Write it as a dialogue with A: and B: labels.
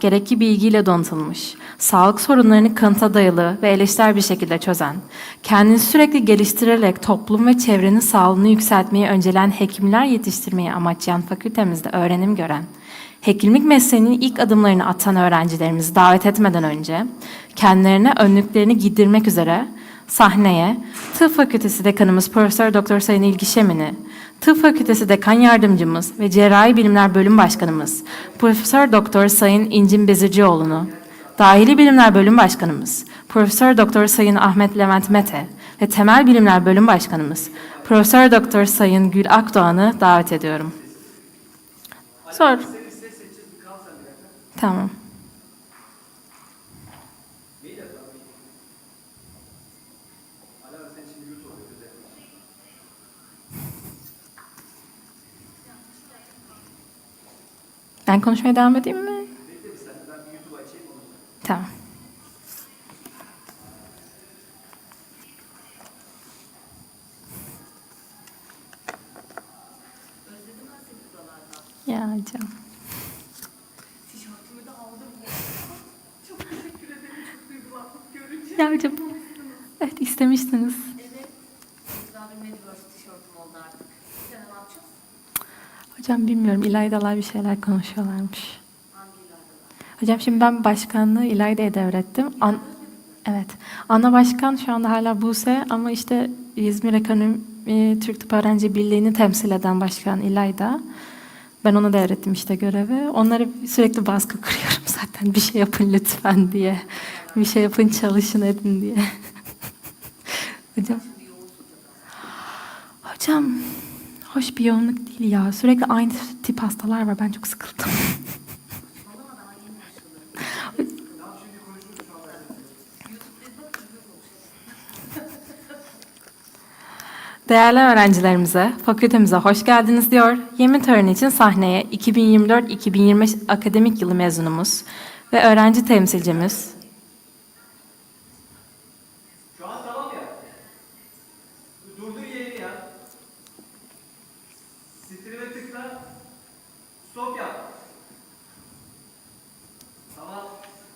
A: gerekli bilgiyle donatılmış, sağlık sorunlarını kanıta dayalı ve eleştirel bir şekilde çözen, kendini sürekli geliştirerek toplum ve çevrenin sağlığını yükseltmeyi öncelen hekimler yetiştirmeyi amaçlayan fakültemizde öğrenim gören, hekimlik mesleğinin ilk adımlarını atan öğrencilerimizi davet etmeden önce kendilerine önlüklerini giydirmek üzere sahneye Tıp Fakültesi Dekanımız Profesör Doktor Sayın İlgi Şemin'i, Tıp Fakültesi Dekan Yardımcımız ve Cerrahi Bilimler Bölüm Başkanımız Profesör Doktor Sayın İncin Bezircioğlu'nu, Dahili Bilimler Bölüm Başkanımız Profesör Doktor Sayın Ahmet Levent Mete ve Temel Bilimler Bölüm Başkanımız Profesör Doktor Sayın Gül Akdoğan'ı davet ediyorum. Sor. Tamam. Ben konuşmaya devam edeyim mi? Tamam. Ya hocam.
B: Tişörtümü de aldım. Çok teşekkür görünce.
A: Ya hocam. Evet istemiştiniz.
B: Evet. Güzel bir Mediverse tişörtüm oldu artık.
A: Hocam bilmiyorum İlayda'lar bir şeyler konuşuyorlarmış. Hocam şimdi ben başkanlığı İlayda'ya devrettim. An evet. Ana başkan şu anda hala Buse ama işte İzmir Ekonomi Türk Tıp Öğrenci Birliği'ni temsil eden başkan İlayda. Ben ona devrettim işte görevi. Onlara sürekli baskı kuruyorum zaten. Bir şey yapın lütfen diye. Bir şey yapın çalışın edin diye. Hocam. Hocam hoş bir yoğunluk değil ya. Sürekli aynı tip hastalar var. Ben çok sıkıldım. Değerli öğrencilerimize, fakültemize hoş geldiniz diyor. Yemin töreni için sahneye 2024-2025 akademik yılı mezunumuz ve öğrenci temsilcimiz